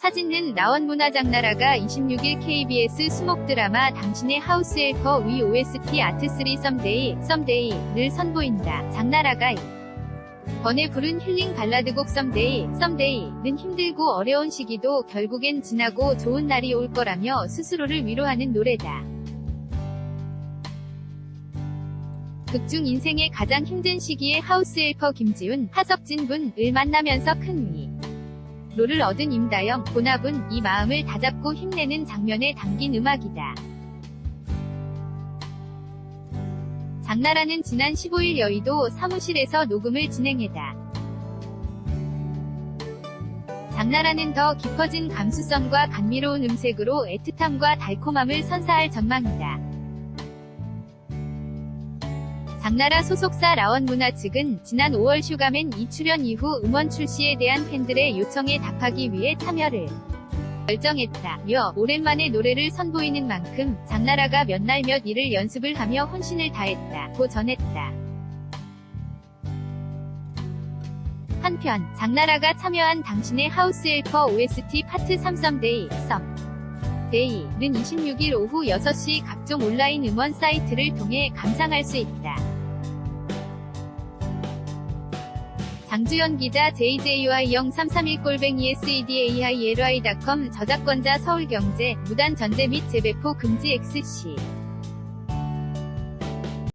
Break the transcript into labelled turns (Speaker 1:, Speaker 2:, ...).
Speaker 1: 사진은 라원 문화장나라가 26일 KBS 수목 드라마 당신의 하우스 헬퍼 위 OST 아트3 썸데이, 썸데이를 선보인다. 장나라가 번에 부른 힐링 발라드곡 썸데이, 썸데이는 힘들고 어려운 시기도 결국엔 지나고 좋은 날이 올 거라며 스스로를 위로하는 노래다. 극중 인생의 가장 힘든 시기에 하우스 헬퍼 김지훈, 하석진 분을 만나면서 큰 위. 로를 얻은 임다영, 고나분 이 마음을 다잡고 힘내는 장면에 담긴 음악이다. 장나라는 지난 15일 여의도 사무실에서 녹음을 진행했다. 장나라는 더 깊어진 감수성과 감미로운 음색으로 애틋함과 달콤함을 선사할 전망이다. 장나라 소속사 라원문화 측은 지난 5월 슈가맨 2 출연 이후 음원 출시에 대한 팬들의 요청에 답하기 위해 참여를 결정했다. 며 오랜만에 노래를 선보이는 만큼 장나라가 몇 날 몇 일을 연습을 하며 혼신을 다했다. 고 전했다. 한편 장나라가 참여한 당신의 하우스 헬퍼 OST 파트 3 썸데이 썸 데이는 26일 오후 6시 각종 온라인 음원 사이트를 통해 감상할 수 있다. 장주연 기자 JJY 0331골뱅이 SEDAIRY.com 저작권자 서울경제 무단 전제 및 재배포 금지 XC